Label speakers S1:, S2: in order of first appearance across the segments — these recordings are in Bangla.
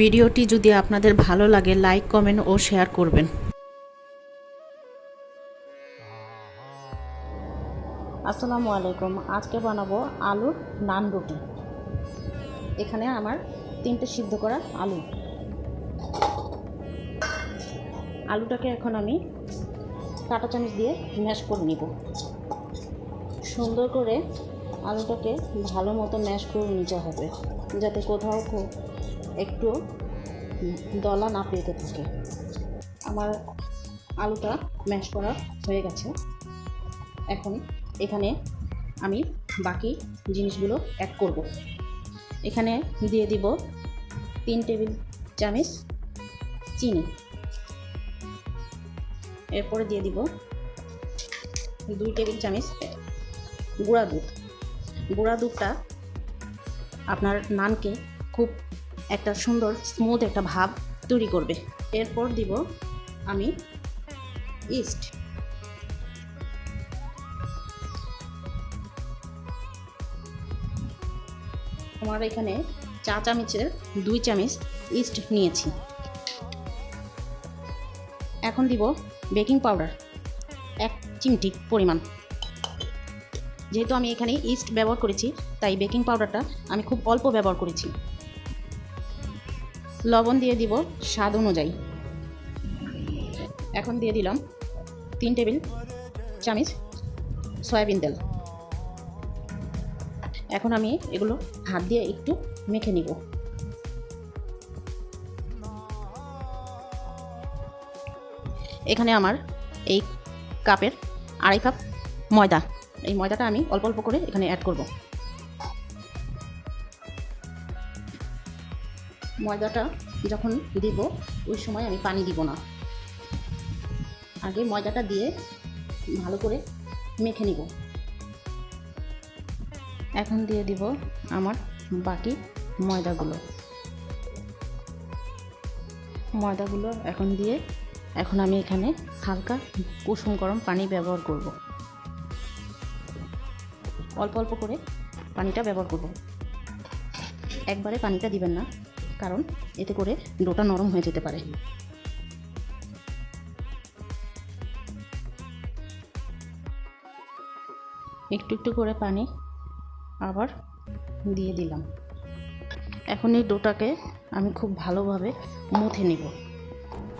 S1: ভিডিওটি যদি আপনাদের ভালো লাগে লাইক কমেন্ট ও শেয়ার করবেন। আসসালামু আলাইকুম। আজকে বানাবো আলুর নান রুটি। এখানে আমার তিনটে সিদ্ধ করা আলু। আলুটাকে এখন আমি কাঁটা চামচ দিয়ে ম্যাশ করে নিব। সুন্দর করে আলুটাকে ভালো মতো ম্যাশ করে নিতে হবে, যাতে কোথাও একটু দলা না পেতে থাকে। আমার আলুটা ম্যাশ করা হয়ে গেছে। এখন এখানে আমি বাকি জিনিসগুলো অ্যাড করব। এখানে দিয়ে দিব তিন টেবিল চামচ চিনি। এরপরে দিয়ে দিব দুই টেবিল চামচ গুঁড়া দুধ। গুঁড়া দুধটা আপনার নানকে খুব একটা সুন্দর স্মুথ একটা ভাব তৈরি করবে। এরপর দিব আমি ইস্ট আমার এখানে চা চামচের দুই চামচ ইস্ট নিয়েছি। এখন দিব বেকিং পাউডার এক চিমটি পরিমাণ। যেহেতু আমি এখানে ইস্ট ব্যবহার করেছি, তাই বেকিং পাউডারটা আমি খুব অল্প ব্যবহার করেছি। লবণ দিয়ে দিব স্বাদ অনুযায়ী। এখন দিয়ে দিলাম তিন টেবিল চামচ সয়াবিন তেল। এখন আমি এগুলো হাত দিয়ে একটু মেখে নিব। এখানে আমার এই কাপের আড়াই কাপ ময়দা। এই ময়দাটা আমি অল্প অল্প করে এখানে অ্যাড করব। ময়দাটা যখন দিব, ওই সময় আমি পানি দিব না। আগে ময়দাটা দিয়ে ভালো করে মেখে নিব। এখন দিয়ে দিব আমার বাকি ময়দাগুলো। ময়দাগুলো এখন দিয়ে, এখন আমি এখানে হালকা কুসুম গরম পানি ব্যবহার করব। অল্প অল্প করে পানিটা ব্যবহার করব। একবারে পানিটা দিবেন না। কারণ এতে করে ডোটা নরম হয়ে যেতে পারে। একটু একটু করে পানি আবার দিয়ে দিলাম। এখন এই ডোটাকে আমি খুব ভালোভাবে মুথে নিব।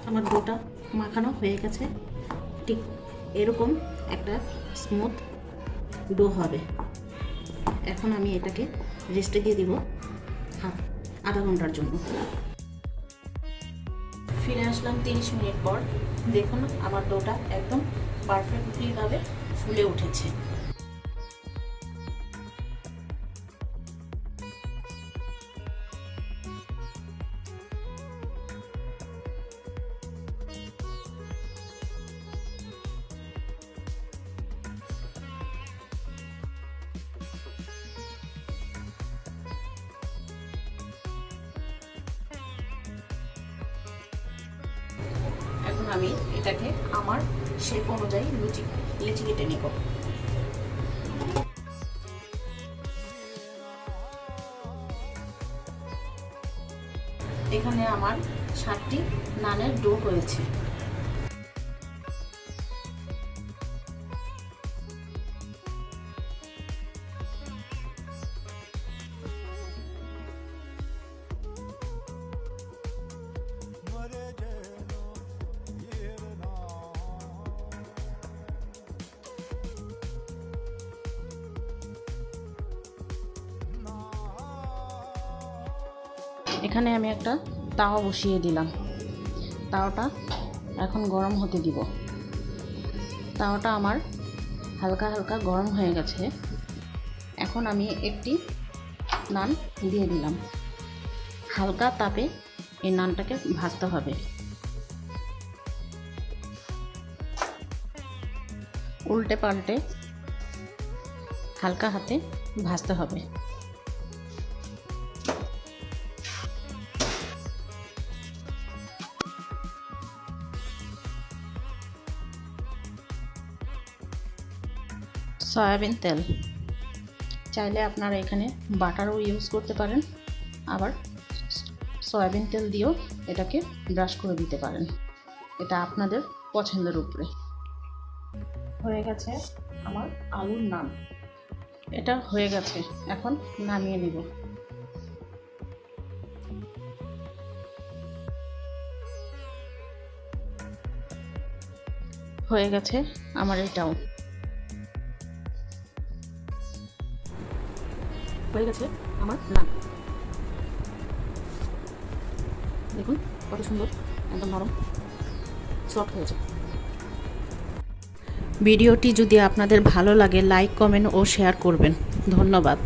S1: আমার ডোটা মাখানো হয়ে গেছে। ঠিক এরকম একটা স্মুথ ডো হবে। এখন আমি এটাকে রেস্টে দিয়ে দিব হাফ আধা ঘণ্টার জন্য। ফিরে আসলাম তিরিশ মিনিট পর। দেখুন, আমার ডোটা একদম পারফেক্টলিভাবে ফুলে উঠেছে। আমি এটাকে আমার শেপ অনুযায়ী লুচি লিচি কেটে নেব। এখানে আমার সাতটি নানের ডো হয়েছে এখানে আমি একটা তাওয়া বসিয়ে দিলাম। তাওয়াটা এখন গরম হতে দিব। তাওয়াটা আমার হালকা হালকা গরম হয়ে গেছে। এখন আমি একটি নান দিয়ে দিলাম। হালকা তাপে এই নানটাকে ভাজতে হবে। উল্টে পাল্টে হালকা হাতে ভাজতে হবে। সয়াবিন তেল। চাইলে আপনারা এখানে বাটারও ইউজ করতে পারেন। আবার সয়াবিন তেল দিয়েও এটাকে ব্রাশ করে দিতে পারেন। এটা আপনাদের পছন্দের উপরে।
S2: হয়ে গেছে আমার আলুর নান।
S1: এটা হয়ে গেছে। এখন নামিয়ে নিব। হয়ে গেছে আমার এটাও।
S2: হয়ে গেছে আমার নান দেখুন, কত সুন্দর, একদম নরম সফট হয়েছে।
S1: ভিডিওটি যদি আপনাদের ভালো লাগে লাইক কমেন্ট ও শেয়ার করবেন। ধন্যবাদ।